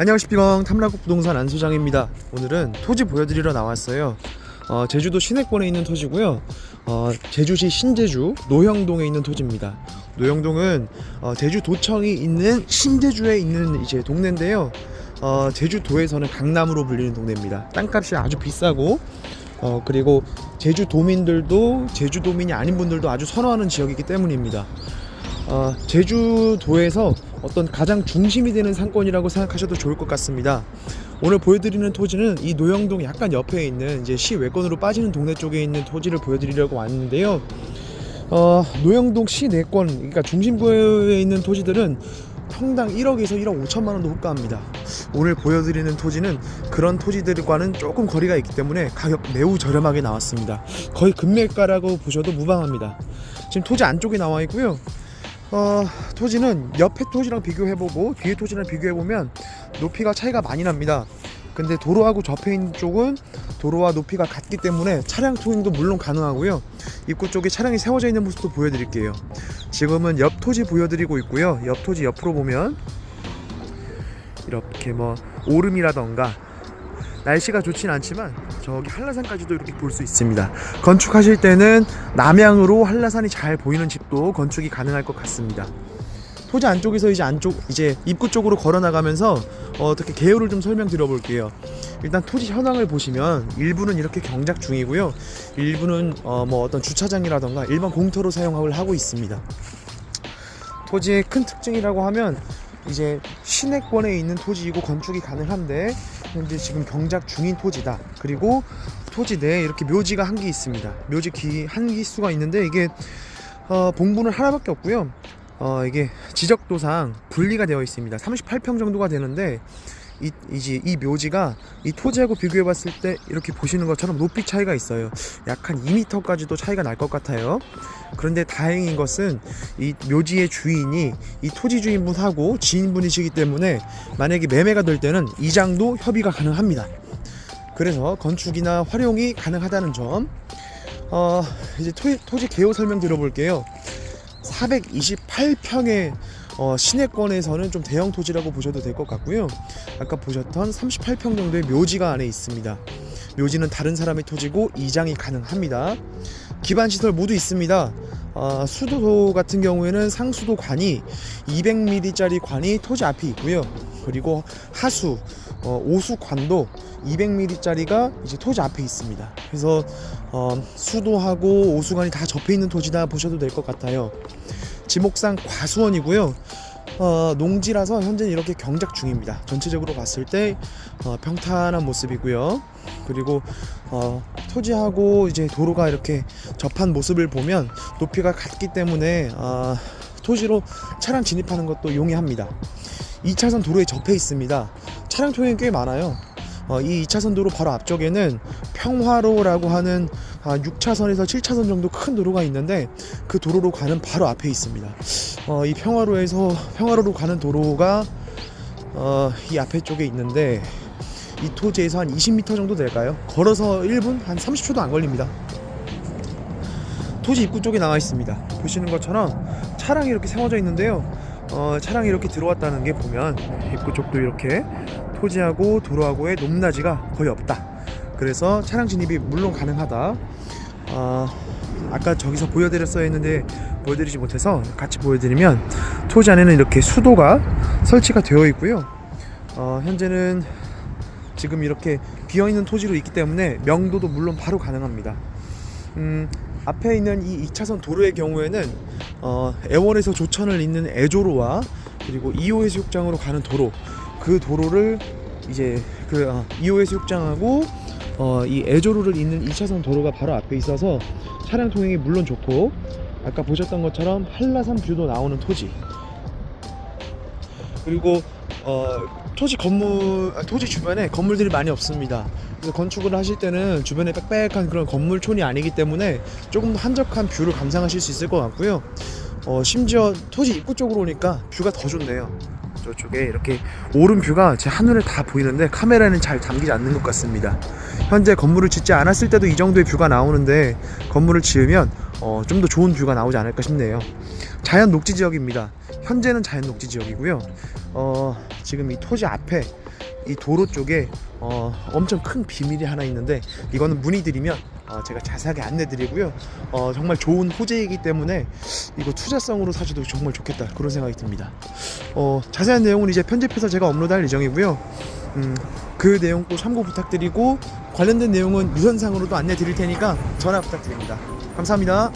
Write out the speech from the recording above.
안녕하십니까. 탐락국 부동산 안 소장입니다. 오늘은 토지 보여드리러 나왔어요. 어, 제주도 시내권에 있는 토지고요. 어, 제주시 신제주 노형동에 있는 토지입니다. 노형동은 어, 제주도청이 있는 신제주에 있는 이제 동네인데요. 어, 제주도에서는 강남으로 불리는 동네입니다. 땅값이 아주 비싸고 어, 그리고 제주도민들도 제주도민이 아닌 분들도 아주 선호하는 지역이기 때문입니다 어, 제주도에서 어떤 가장 중심이 되는 상권이라고 생각하셔도 좋을 것 같습니다. 오늘 보여드리는 토지는 이 노영동 약간 옆에 있는 이제 시 외권으로 빠지는 동네 쪽에 있는 토지를 보여드리려고 왔는데요. 어, 노영동 시 내권, 그러니까 중심부에 있는 토지들은 평당 1억에서 1억 5천만 원도 호가합니다. 오늘 보여드리는 토지는 그런 토지들과는 조금 거리가 있기 때문에 가격 매우 저렴하게 나왔습니다. 거의 금매가라고 보셔도 무방합니다. 지금 토지 안쪽에 나와 있고요. 어, 토지는 옆에 토지랑 비교해보고 뒤에 토지랑 비교해보면 높이가 차이가 많이 납니다. 근데 도로하고 접해 있는 쪽은 도로와 높이가 같기 때문에 차량 통행도 물론 가능하고요. 입구 쪽에 차량이 세워져 있는 모습도 보여드릴게요. 지금은 옆 토지 보여드리고 있고요. 옆 토지 옆으로 보면 이렇게 뭐 오름이라던가 날씨가 좋진 않지만 저기 한라산까지도 이렇게 볼 수 있습니다. 건축하실 때는 남향으로 한라산이 잘 보이는 집도 건축이 가능할 것 같습니다. 토지 안쪽에서 이제 안쪽 이제 입구 쪽으로 걸어 나가면서 어, 어떻게 개요를 좀 설명드려 볼게요. 일단 토지 현황을 보시면 일부는 이렇게 경작 중이고요. 일부는 어, 뭐 어떤 주차장이라던가 일반 공터로 사용을 하고 있습니다. 토지의 큰 특징이라고 하면 이제 시내권에 있는 토지이고 건축이 가능한데 현재 지금 경작 중인 토지다. 그리고 토지 내에 이렇게 묘지가 한 개 있습니다. 묘지 기, 한 기수가 있는데 이게 어, 봉분은 하나밖에 없고요. 어, 이게 지적도상 분리가 되어 있습니다. 38평 정도가 되는데 이, 이제 이 묘지가 이 토지하고 비교해 봤을 때 이렇게 보시는 것처럼 높이 차이가 있어요. 약 한 2m까지도 차이가 날 것 같아요. 그런데 다행인 것은 이 묘지의 주인이 이 토지 주인분하고 지인분이시기 때문에 만약에 매매가 될 때는 이장도 협의가 가능합니다. 그래서 건축이나 활용이 가능하다는 점. 어, 이제 토, 토지 개요 설명 드려볼게요. 428평의 어, 시내권에서는 좀 대형 토지라고 보셔도 될 것 같고요. 아까 보셨던 38평 정도의 묘지가 안에 있습니다. 묘지는 다른 사람의 토지고 이장이 가능합니다. 기반 시설 모두 있습니다. 어, 수도 같은 경우에는 상수도 관이 200mm짜리 관이 토지 앞에 있고요. 그리고 하수 어, 오수관도 200mm짜리가 이제 토지 앞에 있습니다. 그래서 어, 수도하고 오수관이 다 접해 있는 토지다 보셔도 될 것 같아요. 지목상 과수원이고요. 어, 농지라서 현재는 이렇게 경작 중입니다. 전체적으로 봤을 때 어, 평탄한 모습이고요. 그리고 어, 토지하고 이제 도로가 이렇게 접한 모습을 보면 높이가 같기 때문에 어, 토지로 차량 진입하는 것도 용이합니다. 2차선 도로에 접해 있습니다. 차량 통행이 꽤 많아요. 어, 이 2차선 도로 바로 앞쪽에는 평화로라고 하는 아, 6차선에서 7차선 정도 큰 도로가 있는데 그 도로로 가는 바로 앞에 있습니다. 어, 이 평화로에서 평화로로 가는 도로가 어, 이 앞에 쪽에 있는데 이 토지에서 한 20m 정도 될까요? 걸어서 1분 한 30초도 안 걸립니다. 토지 입구 쪽에 나와 있습니다. 보시는 것처럼 차량이 이렇게 세워져 있는데요. 어, 차량이 이렇게 들어왔다는 게 보면 입구 쪽도 이렇게 토지하고 도로하고의 높낮이가 거의 없다. 그래서 차량 진입이 물론 가능하다. 어, 아까 저기서 보여드렸어야 했는데 보여드리지 못해서 같이 보여드리면 토지 안에는 이렇게 수도가 설치가 되어 있고요. 어, 현재는 지금 이렇게 비어 있는 토지로 있기 때문에 명도도 물론 바로 가능합니다. 음, 앞에 있는 이 2차선 도로의 경우에는 어, 애원에서 조천을 잇는 애조로와 그리고 2호 해수욕장으로 가는 도로 그 도로를 이제 그 어, 2호 해수욕장하고 어, 이 애조로를 잇는 2차선 도로가 바로 앞에 있어서 차량 통행이 물론 좋고 아까 보셨던 것처럼 한라산 뷰도 나오는 토지 그리고 어, 토지 건물 아, 토지 주변에 건물들이 많이 없습니다. 그래서 건축을 하실 때는 주변에 빽빽한 그런 건물촌이 아니기 때문에 조금 더 한적한 뷰를 감상하실 수 있을 것 같고요. 어, 심지어 토지 입구 쪽으로 오니까 뷰가 더 좋네요. 저쪽에 이렇게 오른 뷰가 제 하늘에 다 보이는데 카메라는 잘 담기지 않는 것 같습니다. 현재 건물을 짓지 않았을 때도 이 정도의 뷰가 나오는데 건물을 지으면 어, 좀 더 좋은 뷰가 나오지 않을까 싶네요. 자연 녹지 지역입니다. 현재는 자연 녹지 지역이고요. 어, 지금 이 토지 앞에 이 도로 쪽에 어, 엄청 큰 비밀이 하나 있는데 이거는 문의드리면 어, 제가 자세하게 안내드리고요. 어, 정말 좋은 호재이기 때문에 이거 투자성으로 사셔도 정말 좋겠다 그런 생각이 듭니다. 어, 자세한 내용은 이제 편집해서 제가 업로드할 예정이고요. 음, 그 내용 또 참고 부탁드리고 관련된 내용은 유선상으로도 안내 드릴 테니까 전화 부탁드립니다. 감사합니다.